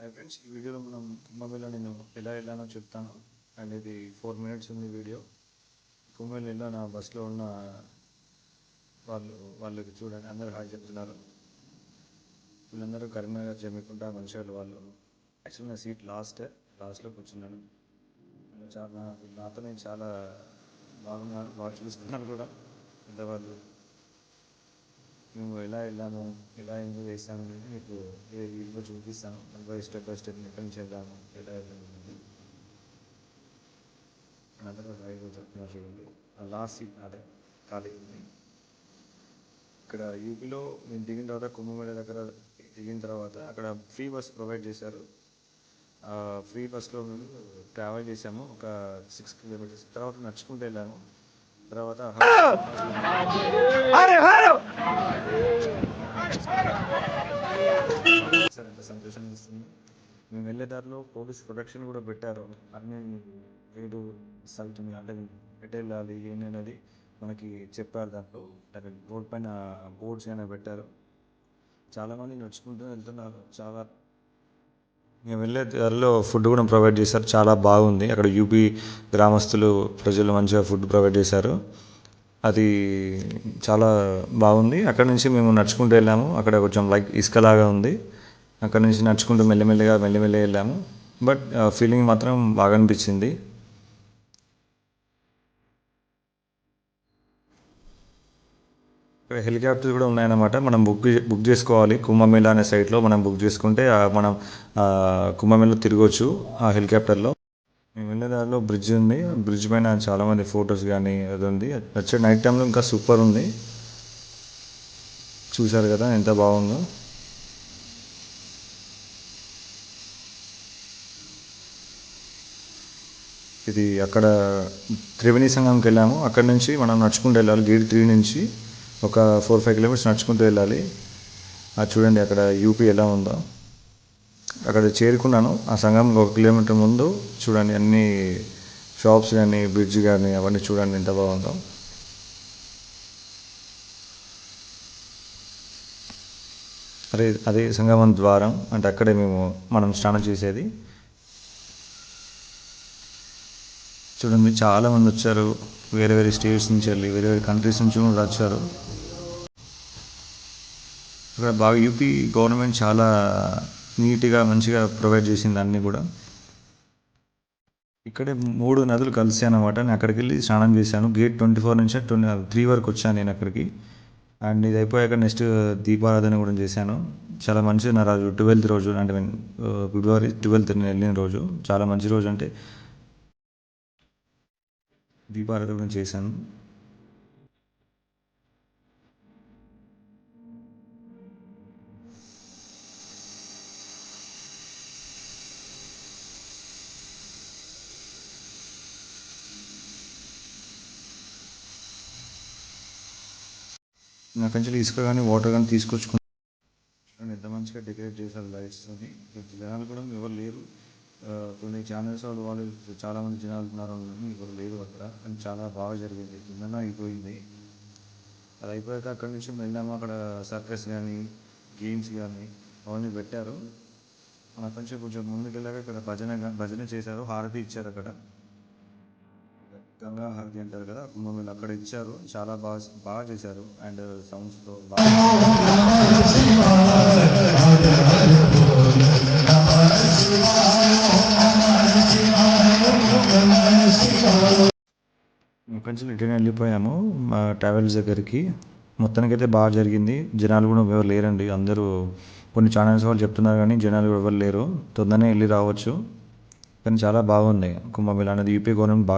Hi friends ఈ వీడియోలో మనం కుంభమేళా నేను ఎలా వెళ్ళానో చెప్తాను. అండ్ ఇది ఫోర్ మినిట్స్ ఉంది వీడియో కుంభమేళా నా బస్సులో ఉన్న వాళ్ళు వాళ్ళకి చూడండి. అందరూ హాయ్ చెప్తున్నారు. వీళ్ళందరూ కరీంనగర్ జమ్మికుంటా మనుషులు వాళ్ళు. యాక్చువల్ నా సీట్ లాస్ట్ లాస్ట్లో కూర్చున్నాను. చాలా నాతో నేను చాలా బాగున్నారు బాగా చూసుకున్నారు కూడా. పెద్దవాళ్ళు. మేము ఎలా వెళ్ళాము ఎలా ఎంజాయ్ చేస్తాము అనేది మీకు ఈ చూపిస్తాను అందులో స్టెప్ బై స్టెప్ ఎక్కడి నుంచి వెళ్ళాము ఎలా వెళ్ళాము అనేది. అందరూ చెప్తున్నారు చూడండి. లాస్ట్ సీట్ అదే ఖాళీ ఉంది. ఇక్కడ యూపీలో మేము దిగిన తర్వాత కుంభమేళ దగ్గర దిగిన తర్వాత అక్కడ ఫ్రీ బస్ ప్రొవైడ్ చేశారు. ఫ్రీ బస్లో మేము ట్రావెల్ చేసాము ఒక సిక్స్ కిలోమీటర్స్ తర్వాత నడుచుకుంటూ వెళ్ళాము. ఎంత సంతోషం ఇస్తుంది మేము వెళ్ళే దారిలో పోలీస్ ప్రొటెక్షన్ కూడా పెట్టారు. అన్ని వీడు సల్తుంది అంటే ఎటు వెళ్ళాలి ఏంటి అనేది మనకి చెప్పారు దాంట్లో. రోడ్ పైన బోర్డ్స్ అయినా పెట్టారు. చాలామంది నడుచుకుంటూ వెళ్తున్నారు. చాలా మేము వెళ్ళే దారిలో ఫుడ్ కూడా ప్రొవైడ్ చేశారు. చాలా బాగుంది. అక్కడ యూపీ గ్రామస్తులు ప్రజలు మంచిగా ఫుడ్ ప్రొవైడ్ చేశారు. అది చాలా బాగుంది. అక్కడ నుంచి మేము నడుచుకుంటూ వెళ్ళాము. అక్కడ కొంచెం లైక్ ఇసుకలాగా ఉంది. అక్కడ నుంచి నడుచుకుంటూ మెల్లిమెల్లిగా మెల్లిమెల్లిగా వెళ్ళాము. బట్ ఫీలింగ్ మాత్రం బాగా అనిపించింది. హెలికాప్టర్స్ కూడా ఉన్నాయన్నమాట. మనం బుక్ బుక్ చేసుకోవాలి. కుంభమేళా అనే సైట్లో మనం బుక్ చేసుకుంటే మనం ఆ కుంభమేళా తిరగవచ్చు ఆ హెలికాప్టర్లో. మేము వెళ్ళే దారిలో బ్రిడ్జ్ ఉంది. బ్రిడ్జ్ పైన చాలామంది ఫొటోస్ కానీ అది ఉంది వచ్చే నైట్ టైంలో ఇంకా సూపర్ ఉంది. చూశారు కదా ఎంత బాగుందో. ఇది అక్కడ త్రివేణి సంఘంకి వెళ్ళాము. అక్కడ నుంచి మనం నడుచుకుంటూ వెళ్ళాలి. గేట్ త్రీ నుంచి. ఒక ఫోర్ ఫైవ్ కిలోమీటర్స్ నడుచుకుంటూ వెళ్ళాలి. అది చూడండి అక్కడ యూపీ ఎలా ఉందో. అక్కడ చేరుకున్నాను. ఆ సంఘం ఒక కిలోమీటర్ ముందు చూడండి అన్ని షాప్స్ కానీ బ్రిడ్జ్ కానీ అవన్నీ చూడండి ఎంత బాగుందో. అదే అదే సంగమం ద్వారం. అంటే అక్కడే మేము మనం స్నానం చేసేది. చూడండి చాలా మంది వచ్చారు. వేరే వేరే స్టేట్స్ నుంచి వెళ్ళి వేరే వేరే కంట్రీస్ నుంచి కూడా వచ్చారు. ఇక్కడ బాగా యూపీ గవర్నమెంట్ చాలా నీట్గా మంచిగా ప్రొవైడ్ చేసింది అన్నీ కూడా. ఇక్కడే మూడు నదులు కలిసి అనమాట నేను అక్కడికి వెళ్ళి స్నానం చేశాను. గేట్ ట్వంటీ ఫోర్ నుంచి ట్వంటీ త్రీ వరకు వచ్చాను నేను అక్కడికి. అండ్ ఇది అయిపోయాక నెక్స్ట్ దీపారాధన కూడా చేశాను. చాలా మంచిది నా రోజు. ట్వెల్త్ రోజు అంటే ఫిబ్రవరి ట్వెల్త్ నేను వెళ్ళిన రోజు. చాలా మంచి రోజు. అంటే దీపారాధన కూడా చేశాను. నాకు నుంచి ఇసుక కానీ వాటర్ కానీ తీసుకొచ్చుకున్నాను ఎంత మంచిగా డెకరేట్ చేశారు లైట్స్ అని జనాలు కూడా ఎవరు లేరు. కొన్ని ఛానల్స్ వాళ్ళు వాళ్ళు చాలామంది జనాలు ఉన్నారు కానీ ఎవరు లేరు అక్కడ. కానీ చాలా బాగా జరిగింది. నిన్న అయిపోయింది అది అయిపోయాక అక్కడి నుంచి వెళ్ళాము. అక్కడ సర్కస్ కానీ గేమ్స్ కానీ అవన్నీ పెట్టారు. మన అక్కడి నుంచి కొంచెం ముందుకు వెళ్ళాక ఇక్కడ భజన భజన చేశారు. హారతి ఇచ్చారు అక్కడ. గంగా హారతి అంటారు కదా మమ్మల్ని అక్కడ ఇచ్చారు. చాలా బాగా బాగా చేశారు. అండ్ సౌండ్స్తో బాగా. కొంచెం రిటర్న్ వెళ్ళిపోయాము. మా ట్రావెల్స్ దగ్గరికి. మొత్తానికైతే బాగా జరిగింది. జనాలు కూడా ఎవరు లేరండి. అందరూ కొన్ని ఛానల్స్ వాళ్ళు చెప్తున్నారు కానీ జనాలు ఎవరు లేరు. తొందరనే వెళ్ళి రావచ్చు. కానీ చాలా బాగుంది కుంభమేళా అనేది యూపీ గవర్నమెంట్ బాగా